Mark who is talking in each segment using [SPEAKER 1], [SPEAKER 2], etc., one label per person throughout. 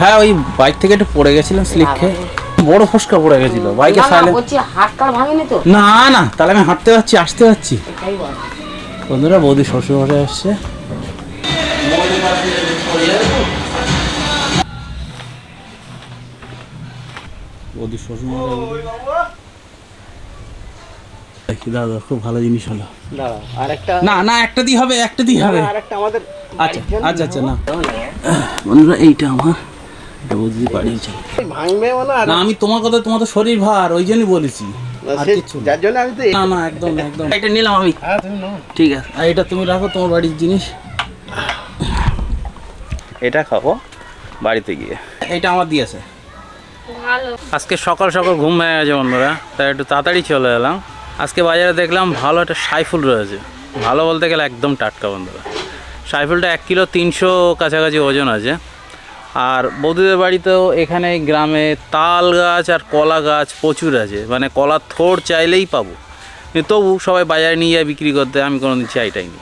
[SPEAKER 1] হ্যাঁ ওই বাইক থেকে একটু পড়ে গেছিলাম স্লিপ খেয়ে। বড় ফসকা পড়ে গেছিল। বাইকে
[SPEAKER 2] না, না,
[SPEAKER 1] সাইলেন্ট
[SPEAKER 2] বলছি হাত টার ভাঙেনি তো?
[SPEAKER 1] না না তাহলে আমি হাঁটতে পারছি আসতে পারছি বন্ধুরা বৌদি শ্বশুর ঘরে আসছে। বৌদি শ্বশুর দাদা খুব ভালো জিনিস হলো।
[SPEAKER 3] দাঁড়া আর একটা
[SPEAKER 1] না না একটা দিয়ে হবে একটা দিয়ে হবে। আচ্ছা আচ্ছা আচ্ছা না। বন্ধুরা এইটা আমার বৌদি বাড়িয়েছে
[SPEAKER 3] ভাঙবে মানে আর
[SPEAKER 1] না আমি তোমার কথা তোমার তো শরীর ভার ওই জন্যই বলেছি। না।
[SPEAKER 3] যার জন্য আমি তো
[SPEAKER 1] না না একদম একদম। এটা নিলাম আমি।
[SPEAKER 3] হ্যাঁ তুমি নাও।
[SPEAKER 1] ঠিক আছে। আর এটা তুমি রাখো তোমার বাড়ির জিনিস। এটা খাব বাড়িতে গিয়ে। এটা আমার দিয়েছে। আজকে সকাল সকাল ঘুম ভেঙে গেছে বন্ধুরা তাই একটু তাড়াতাড়ি চলে এলাম। আজকে বাজারে দেখলাম ভালো একটা সাইফুল রয়েছে। ভালো বলতে গেলে একদম টাটকা বন্ধুরা। সাইফুলটা এক কিলো তিনশো কাছাকাছি ওজন আছে। আর বৌদিদের বাড়িতেও এখানে গ্রামে তাল গাছ আর কলা গাছ প্রচুর আছে। মানে কলার থোড় চাইলেই পাবো। তবু সবাই বাজারে নিয়ে যায় বিক্রি করতে আমি কোনো দিন চাইটাই নি।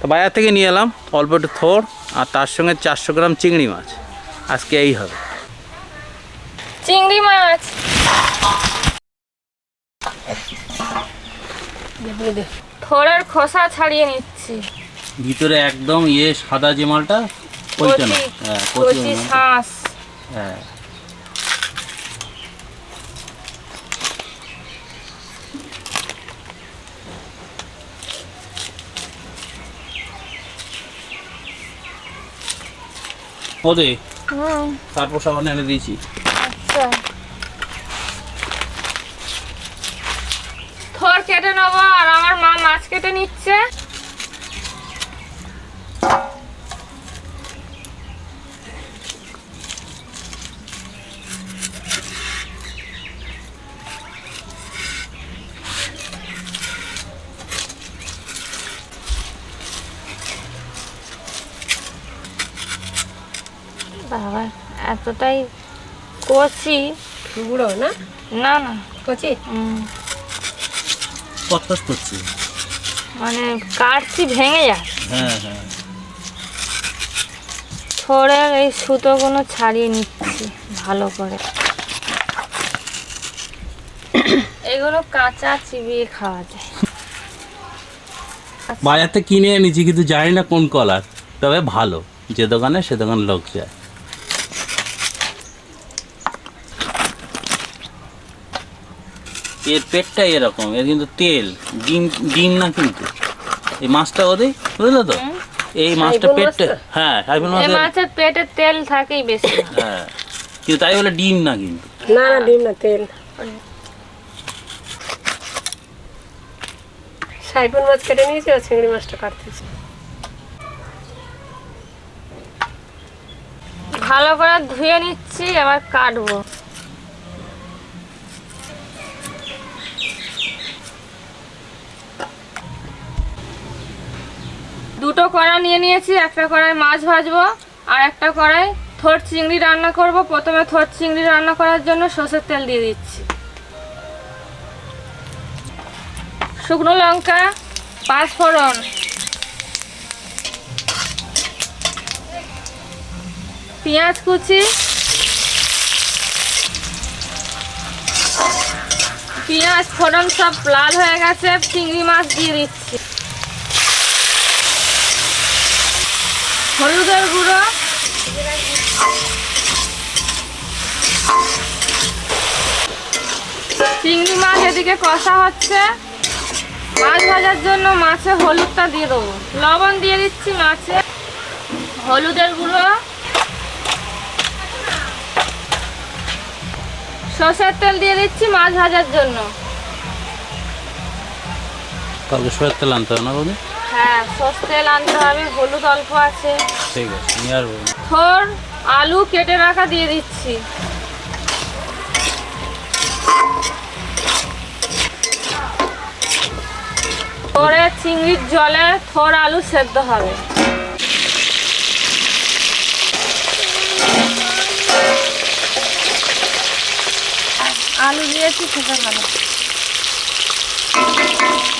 [SPEAKER 1] তো বাজার থেকে নিয়ে এলাম অল্প একটু থোড় আর তার সঙ্গে চারশো গ্রাম চিংড়ি মাছ। আজকে এই হবে।
[SPEAKER 4] চিংড়ি মাছ। থোড়ের খোসা ছাড়িয়ে নিচ্ছি।
[SPEAKER 1] ভিতরে একদম ইয়ে সাদা যে মালটা ওইটা না। হ্যাঁ কচি
[SPEAKER 4] কচি শাঁস।
[SPEAKER 1] হ্যাঁ। ওদে তারপর সাবান এনে দিয়েছি।
[SPEAKER 4] আচ্ছা। থোড় কেটে নেব আর আমার মা মাছ কেটে নিচ্ছে। বাবা এতটাই কচি।
[SPEAKER 2] গুঁড়ো না?
[SPEAKER 4] না না।
[SPEAKER 2] কচি?
[SPEAKER 4] উম,
[SPEAKER 1] করছি।
[SPEAKER 4] মানে কাটছি ভেঙে যায়।
[SPEAKER 1] হ্যাঁ হ্যাঁ।
[SPEAKER 4] থোড়ের এই সুতোগুলো ছাড়িয়ে নিচ্ছি ভালো করে। এগুলো কাঁচা চিবিয়ে খাওয়া যায়।
[SPEAKER 1] বাজার থেকে কিনে এনেছি কিন্তু জানি না কোন কলার তবে ভালো। যে দোকানে সে দোকানে লোক যায়। এর পেটটা এরকম এর কিন্তু তেল ডিম ডিম না কিন্তু। এই মাছটা ওদের বুঝলো তো? এই মাছটা পেটটা হ্যাঁ সাইফুল মাছের।
[SPEAKER 4] পেটে তেল থাকেই বেশি।
[SPEAKER 1] হ্যাঁ কিন্তু তাই বলে ডিম না কিন্তু।
[SPEAKER 2] না না ডিম না তেল। সাইফুল মাছ কেটে নিয়েছি আর চিংড়ি মাছটা কাটতেছি।
[SPEAKER 4] ভালো করে ধুয়ে নিচ্ছি আবার কাটবো। দুটো কড়া নিয়ে নিয়েছি, একটা কড়াই মাছ ভাজবো আর একটা কড়াই থোড় চিংড়ি রান্না করব। প্রথমে থোড় চিংড়ি রান্না করার জন্য সর্ষের তেল দিয়ে দিচ্ছি। শুকনো লঙ্কা, পাঁচ ফোড়ন। পেঁয়াজ কুচি। পেঁয়াজ, ফোড়ন সব লাল হয়ে গেছে, চিংড়ি মাছ দিয়ে দিচ্ছি। হলুদের গুঁড়ো। চিংড়ি মাছ এদিকে কষা হচ্ছে। মাছ ভাজার জন্য মাছে হলুদটা দিয়ে দেবো। লবণ দিয়ে দিচ্ছি মাছে। হলুদের গুঁড়ো। সর্ষের তেল দিয়ে দিচ্ছি মাছ ভাজার জন্য।
[SPEAKER 1] কালকে সোয়ের তেল আনতে হবে না
[SPEAKER 4] হ্যাঁ আনতে হবে হলুদ অল্প আছে।
[SPEAKER 1] ঠিক আছে নিয়ে আসব।
[SPEAKER 4] থোর আলু কেটে রাখা দিয়ে দিচ্ছি। থোড়ে চিংড়ির জলে থোর আলু সেদ্ধ হবে। আলু দিয়েছি খেতে ভালো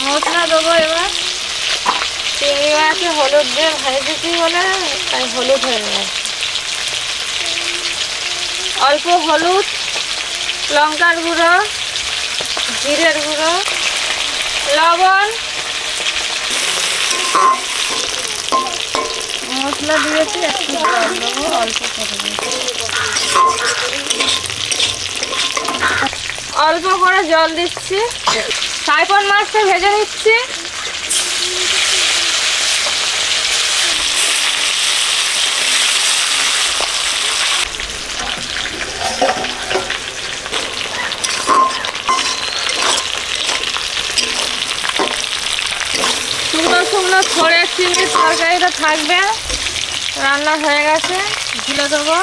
[SPEAKER 4] মশলা দেবো এবার। চিংড়ি মাছে হলুদ দিয়ে ভেজেছি বলে, তাই হলুদ হয়ে গেছে অল্প হলুদ, লঙ্কার গুঁড়ো, জিরের গুঁড়ো, লবণ, মশলা দিয়েছি একটু অল্প করে অল্প করে জল দিচ্ছি। সাইপন মাছটা ভেজে নিচ্ছি। শুকনো ছড়ে চিংড়ির তরকারিটা থাকবে। রান্না হয়ে গেছে, ঢেলে দেবো।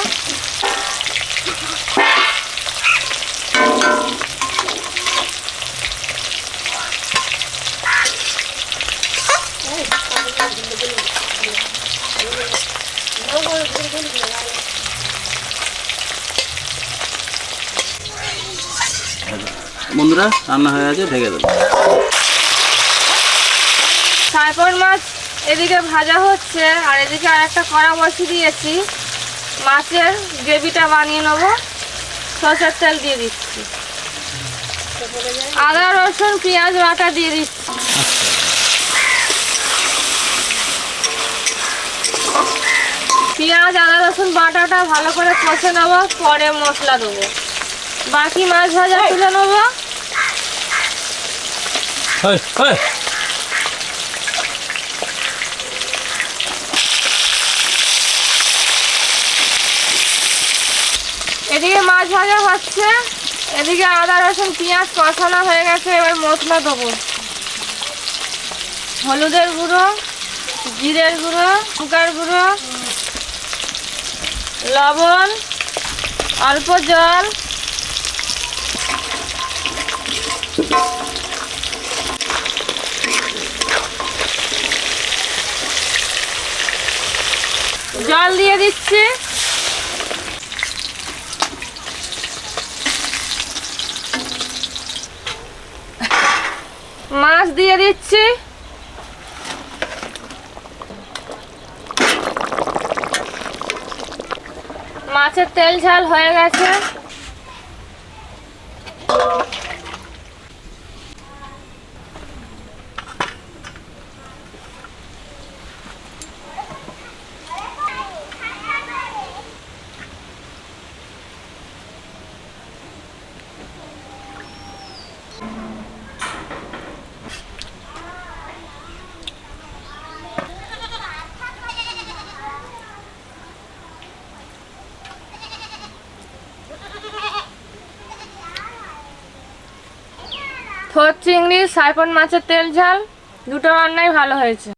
[SPEAKER 1] বন্ধুরা, রান্না হয়ে গেছে, ঢেকে দেবো।
[SPEAKER 4] সাইপন মাছ এদিকে ভাজা হচ্ছে, আর এদিকে আর একটা কড়া বসিয়ে দিয়েছি। মাছের গ্রেভিটা বানিয়ে নেব। সরষের তেল দিয়ে দিচ্ছি। আদা, রসুন, পেঁয়াজ বাটা দিয়ে দিচ্ছি। পেঁয়াজ, আদা, রসুন বাটাটা ভালো করে কষে নেব, পরে মশলা দেবো। বাকি মাছ ভাজা তুলে নেব। এদিকে মাছ ভাজা হচ্ছে। এদিকে আদা, রসুন, পেঁয়াজ কষানো হয়ে গেছে, এবার মশলা দেবো। হলুদের গুঁড়ো, জিরের গুঁড়ো লঙ্কার গুঁড়ো, লবণ, অল্প জল। জল দিয়ে দিচ্ছি মাছ দিয়ে দিচ্ছি। মাছের তেল ঝাল হয়ে গেছে। থোর চিংড়ি সাইফন মাছের তেল ঝাল দুটো রান্নাই ভালো হয়েছে।